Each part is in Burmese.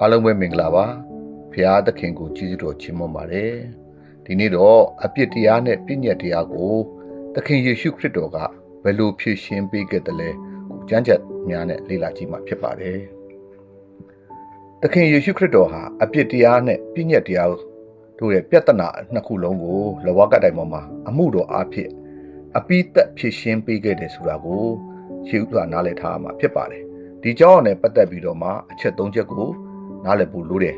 အားလုံးပဲမင်္ဂလာပါဖရာသခင်ကိုကြီးစွာတော်ချီးမွမ်းပါတယ်ဒီနေ့တော့အပြစ်တရားနဲ့ပြည့်ညက်တရားကိုသခင်ယေရှုခရစ်တော်ကဘယ်လိုဖြည့်ရှင်းပေးခဲ့တယ်လဲကိုကျမ်းချက်များနဲ့လေ့လာကြည့်မှာဖြစ်ပါတယ်သခင်ယေရှုခရစ်တော်ဟာအပြစ်တရားနဲ့ပြည့်ညက်တရားတို့ရဲ့ပြဿနာနှစ်ခုလုံးကိုလဝကတိုင်ပေါ်မှာအမှုတော်အားဖြင့်အပိသက်ဖြည့်ရှင်းပေးခဲ့တယ်ဆိုတာကိုရှင်းဥစွာနားလည်ထားရမှာဖြစ်ပါတယ်ဒီကြောင်းနဲ့ပတ်သက်ပြီးတော့မှအချက်၃ချက်ကို နားလည်ဖို့လိုတယ်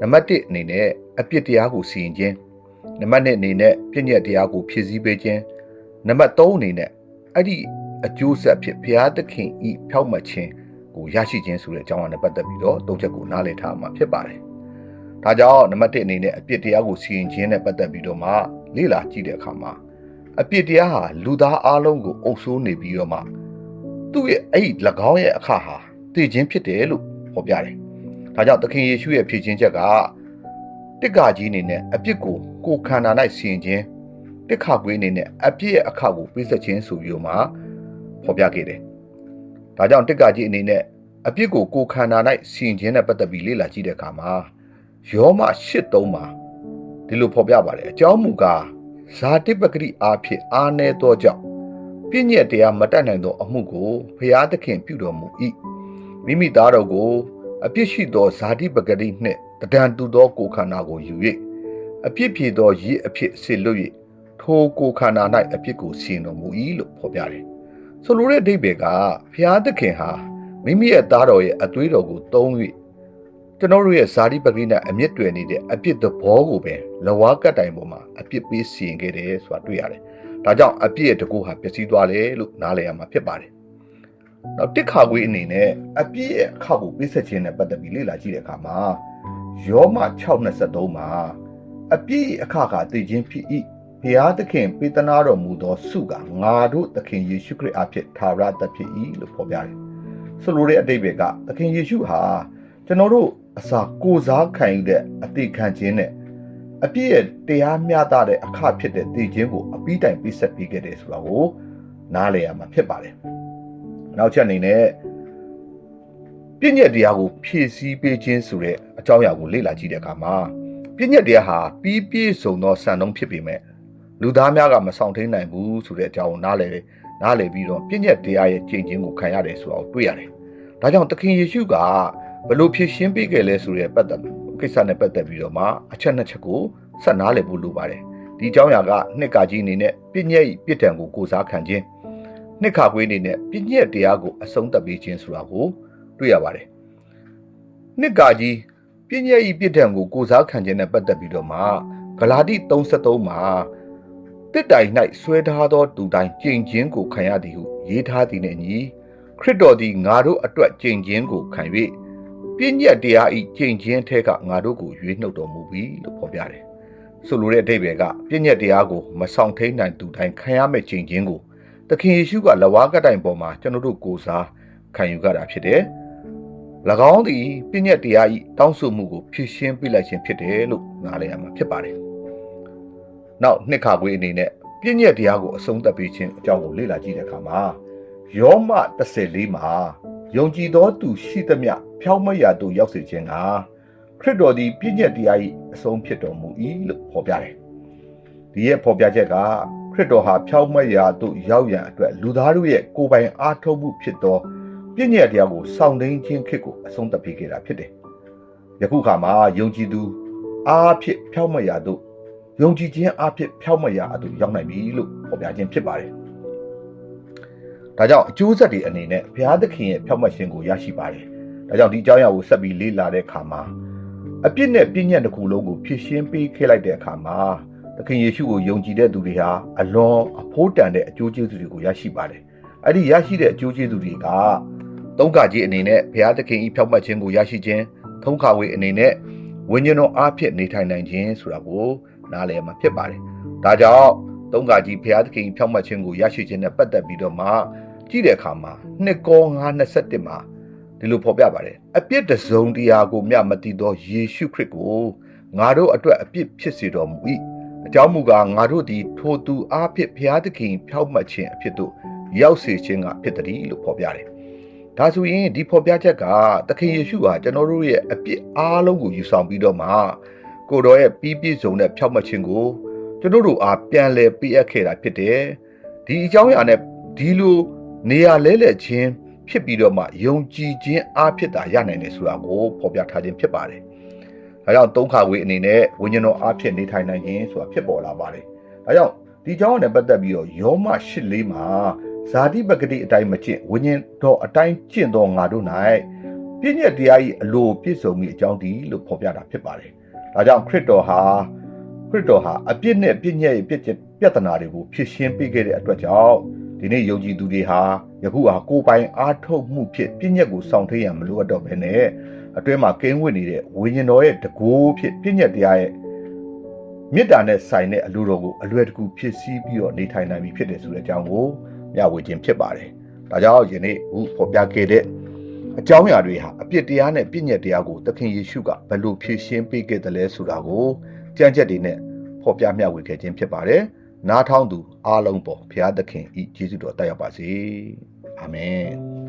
နံပါတ်1အနေနဲ့အပြစ်တရားကိုစီရင်ခြင်းနံပါတ်2အနေနဲ့ပြည့်ညက်တရားကိုဖြည့်ဆည်းပေးခြင်းနံပါတ်3အနေနဲ့အဲ့ဒီအကျိုးဆက်ဖြစ်ဘုရားသခင်ဤဖြောက်မှတ်ခြင်းကိုရရှိခြင်းဆိုတဲ့အကြောင်းအရာနဲ့ပတ်သက်ပြီးတော့၃ချက်ကိုနားလည်ထားမှာဖြစ်ပါတယ်ဒါကြောင့်နံပါတ်1အနေနဲ့အပြစ်တရားကိုစီရင်ခြင်းနဲ့ပတ်သက်ပြီးတော့မှလေ့လာကြည့်တဲ့အခါမှာအပြစ်တရားဟာလူသားအလုံးကိုအုပ်ဆိုးနေပြီးတော့မှသူ့ရဲ့အဲ့ဒီ၎င်းရဲ့အခါဟာတည်ခြင်းဖြစ်တယ်လို့ဖော်ပြတယ်။ ဒါကြောင့်သခင်ယေရှုရဲ့ဖြည့်ခြင်းချက်ကတစ်ကကြီးအနေနဲ့အပြစ်ကိုကိုယ်ခန္ဓာ၌စီရင်ခြင်းတစ်ခါကွေးအနေနဲ့အပြစ်ရဲ့အခါကိုပေးဆက်ခြင်းဆိုပြီးတော့မှဖော်ပြခဲ့တယ်။ဒါကြောင့်တစ်ကကြီးအနေနဲ့အပြစ်ကိုကိုယ်ခန္ဓာ၌စီရင်ခြင်းနဲ့ပတ်သက်ပြီးလေ့လာကြည့်တဲ့အခါမှာယောမ83မှာဒီလိုဖော်ပြပါတယ်အကြောင်းမူကားဇာတိပဂရိအားဖြင့်အာနေသောကြောင့်ပြည့်ညက်တရားမတတ်နိုင်သောအမှုကိုဖျားသခင်ပြုတော်မူ၏မိမိသားတော်ကို အပြစ်ရှိသောဇာတိပဂရိနှင့်တဒံတူသောကိုယ်ခန္ဓာကိုယူ၍အပြစ်ဖြေသောရည်အဖြစ်ဆေလွတ်၍ထိုကိုယ်ခန္ဓာ၌အပြစ်ကိုစီရင်တော်မူ၏လို့ဖော်ပြတယ်ဆိုလိုတဲ့အဓိပ္ပာယ်ကဖျားသခင်ဟာမိမိရဲ့သားတော်ရဲ့အသွေးတော်ကိုသုံး၍ကျွန်တော်တို့ရဲ့ဇာတိပဂရိနဲ့အမြင့်တွယ်နေတဲ့အပြစ်သဘောကိုပဲလဝါကတ်တိုင်ပေါ်မှာအပြစ်ပေးစီရင်ခဲ့တယ်ဆိုတာတွေ့ရတယ်။ဒါကြောင့်အပြစ်ရဲ့တကူဟာပျက်စီးသွားတယ်လို့နားလည်ရမှာဖြစ်ပါတယ်။ နောက်တစ်ခါခွေးအနေနဲ့အပြစ်ရဲ့အခါကိုပေးဆက်ခြင်းနဲ့ပတ်သက်ပြီးလေ့လာကြည့်တဲ့အခါမှာယောမ6:23မှာအပြစ်ရဲ့အခါကတည်ခြင်းဖြစ်၏ဘုရားသခင်ပေးသနာတော်မူသောဆုကငါတို့သခင်ယေရှုခရစ်အဖြစ်သာရတတ်ဖြစ်၏လို့ဖော်ပြတယ်။ဆိုလိုတဲ့အတိတ်ပဲကသခင်ယေရှုဟာကျွန်တော်တို့အစာကိုစားခံယူတဲ့အတိခံခြင်းနဲ့အပြည့်ရဲ့တရားမျှတတဲ့အခဖြစ်တဲ့တည်ခြင်းကိုအပြီးတိုင်ပြည့်စက်ပေးခဲ့တယ်ဆိုတာကိုနားလည်ရမှာဖြစ်ပါတယ်။ နောက်ချက်အနေနဲ့ပြည့်ညက်တရားကိုဖြည့်ဆည်းပေးခြင်းဆိုတဲ့အကြောင်းအရာကိုလေ့လာကြည့်တဲ့အခါမှာပြည့်ညက်တရားဟာပြီးပြည့်စုံသောစံနှုန်းဖြစ်ပေမဲ့လူသားများကမဆောင်ထိန်နိုင်ဘူးဆိုတဲ့အကြောင်းကိုနားလည်နားလည်ပြီးတော့ပြည့်ညက်တရားရဲ့ကြင်ခြင်းကိုခံရတယ်ဆိုတာကိုတွေ့ရတယ်။ဒါကြောင့်သခင်ယေရှုကဘလို့ဖြည့်ရှင်းပေးခဲ့လဲဆိုတဲ့ပတ်သက်ကိစ္စနဲ့ပတ်သက်ပြီးတော့မှအချက်နှစ်ချက်ကိုဆက်နားလည်ဖို့လိုပါတယ်ဒီအကြောင်းအရာကနှစ်ကကြီးအနေနဲ့ပြည့်ညက်ပြစ်ဒဏ်ကိုကိုစားခံခြင်း နှစ်ခါကွေးအနေနဲ့ပြည့်ညက်တရားကိုအဆုံးသတ်ပေးခြင်းဆိုတာကိုတွေ့ရပါတယ်နှစ်ကကြီးပြည့်ညက်ဤပြစ်ဒဏ်ကိုကိုစားခံခြင်းနဲ့ပတ်သက်ပြီးတော့မှဂလာတိ33မှာတစ်တိုင်၌ဆွဲထားသောတူတိုင်းကျင့်ခြင်းကိုခံရသည်ဟုရေးထားသည်နှင့်ညီခရစ်တော်သည်ငါတို့အတွက်ကျင့်ခြင်းကိုခံ၍ပြည့်ညက်တရားဤကျင့်ခြင်းထဲကငါတို့ကိုရွေးနှုတ်တော်မူပြီလို့ဖော်ပြတယ်။ဆိုလိုတဲ့အဓိပ္ပာယ်ကပြည့်ညက်တရားကိုမဆောင်ထိန်နိုင်သူတိုင်းခံရမယ့်ကျင့်ခြင်းကို သခင်ယေရှုကလဝါကတိုင်ပေါ်မှာကျွန်တော်တို့ကိုစားခံယူကြတာဖြစ်တယ်။၎င်းသည်ပြည့်ညက်တရားဤတောင်းဆိုမှုကိုဖြည့်ရှင်းပြလိုက်ခြင်းဖြစ်တယ်လို့နားလည်ရမှာဖြစ်ပါတယ်။နောက်နှစ်ခါခွေးအနေနဲ့ပြည့်ညက်တရားကိုအဆုံးသတ်ပေးခြင်းအကြောင်းကိုလေ့လာကြည့်တဲ့အခါမှာယောမ14မှာယုံကြည်သောသူရှိသမျှဖြောင်းမရသို့ရောက်စေခြင်းကခရစ်တော်သည်ပြည့်ညက်တရား၏အဆုံးဖြစ်တော်မူ၏လို့ဖော်ပြတယ်။ဒီရဲ့ဖော်ပြချက်ကခ ရစ်တော်ဟာဖြောင်းမရသို့ရောက်ရန်အတွက်လူသားတို့ရဲ့ကိုယ်ပိုင်အားထုတ်မှုဖြစ်သောပြည့်ညက်တရားကိုစောင့်သိမ်းခြင်းခစ်ကိုအဆုံးသတ်ပေးခဲ့တာဖြစ်တယ်။ယခုခါမှာယုံကြည်သူအားဖြင့်ဖြောင်းမရသို့ယုံကြည်ခြင်းအားဖြင့်ဖြောင်းမရအသို့ရောက်နိုင်ပြီလို့ဖော်ပြခြင်းဖြစ်ပါတယ်။ဒါကြောင့်အကျိုးဆက်တွေအနေနဲ့ဘုရားသခင်ရဲ့ဖြောက်မှတ်ခြင်းကိုရရှိပါတယ်။ဒါကြောင့်ဒီအကြောင်းအရာကိုဆက်ပြီးလေ့လာတဲ့အခါမှာအပြစ်နဲ့ပြည့်ညက်တစ်ခုလုံးကိုဖြည့်ရှင်းပေးခဲ့လိုက်တဲ့အခါမှာ သခင်ယေရှုကိုယုံကြည်တဲ့သူတွေဟာအလွန်အဖိုးတန်တဲ့အကျိုးကျေးဇူးတွေကိုရရှိပါတယ်။အဲ့ဒီရရှိတဲ့အကျိုးကျေးဇူးတွေကသုံးခါကြီးအနေနဲ့ဘုရားသခင်ဤဖြောက်မှတ်ခြင်းကိုရရှိခြင်းသုံးခါဝေအနေနဲ့ဝိညာဉ်တော်အားဖြင့်နေထိုင်နိုင်ခြင်းဆိုတာကိုနားလည်မှာဖြစ်ပါတယ်။ဒါကြောင့်သုံးခါကြီးဘုရားသခင်ဖြောက်မှတ်ခြင်းကိုရရှိခြင်းနဲ့ပတ်သက်ပြီးတော့မှကြည့်တဲ့အခါမှာနှစ်ကော921မှာဒီလိုဖော်ပြပါတယ်အပြစ်တစုံတရာကိုမျှမတည်သောယေရှုခရစ်ကိုငါတို့အတွက်အပြစ်ဖြစ်စေတော်မူ၏ အကြောင်းမူကားငါတို့သည်ထိုသူအားဖြင့်ဘုရားသခင်ဖြောက်မှတ်ခြင်းအဖြစ်သို့ရောက်စေခြင်းကဖြစ်သည်လို့ဖော်ပြတယ်ဒါဆိုရင်ဒီဖော်ပြချက်ကသခင်ယေရှုဟာကျွန်တော်တို့ရဲ့အပြစ်အားလုံးကိုယူဆောင်ပြီးတော့မှကိုတော်ရဲ့ပြီးပြည့်စုံတဲ့ဖြောက်မှတ်ခြင်းကိုကျွန်တော်တို့အားပြန်လည်ပေးအပ်ခဲ့တာဖြစ်တယ်ဒီအကြောင်းအရာနဲ့ဒီလိုနေရာလဲလှယ်ခြင်းဖြစ်ပြီးတော့မှယုံကြည်ခြင်းအားဖြစ်တာရနိုင်တယ်ဆိုတာကိုဖော်ပြထားခြင်းဖြစ်ပါတယ် ဒါကြောင့်သုံးခါဝေးအနေနဲ့ဝိညာဉ်တော်အားဖြင့်နေထိုင်နိုင်ခြင်းဆိုတာဖြစ်ပေါ်လာပါတယ်ဒါကြောင့်ဒီကြောင်းနဲ့ပတ်သက်ပြီးတော့ယောမ၈လေးမှာဇာတိပဂတိအတိုင်းမကျင့်ဝိညာဉ်တော်အတိုင်းကျင့်တော်ငါတို့၌ပြည့်ညက်တရား၏အလိုပြည့်စုံမိအကြောင်းဒီလို့ဖော်ပြတာဖြစ်ပါတယ်။ဒါကြောင့်ခရစ်တော်ဟာခရစ်တော်ဟာအပြစ်နဲ့ပြည့်ညက်ရဲ့ပြည့်ပြဿနာတွေကိုဖြေရှင်းပေးခဲ့တဲ့အတွက်ကြောင့်ဒီနေ့ယုံကြည်သူတွေဟာယခုဟာကိုယ်ပိုင်အားထုတ်မှုဖြစ်ပြည့်ညက်ကိုစောင့်ထိန်ရမလို့အပ်တော့ဘဲနဲ့ အတွင်းမှာကင်းဝတ်နေတဲ့ဝိညာဉ်တော်ရဲ့တကူဖြစ်ပြည့်ညက်တရားရဲ့မေတ္တာနဲ့ဆိုင်တဲ့အလိုတော်ကိုအလွယ်တကူဖြစ်စည်းပြီးတော့နေထိုင်နိုင်ပြီဖြစ်တယ်ဆိုတဲ့အကြောင်းကိုမျှဝေခြင်းဖြစ်ပါတယ်။ဒါကြောင့်ယနေ့အခုဖော်ပြခဲ့တဲ့အကြောင်းအရာတွေဟာအပြစ်တရားနဲ့ပြည့်ညက်တရားကိုသခင်ယေရှုကဘယ်လိုဖြည့်ရှင်းပေးခဲ့တယ်လဲဆိုတာကိုကြံ့ကြက်တွေနဲ့ဖော်ပြမျှဝေခဲ့ခြင်းဖြစ်ပါတယ်။နားထောင်သူအားလုံးပေါ်ဘုရားသခင်ဤကျေးဇူးတော်တက်ရောက်ပါစေ။အာမင်။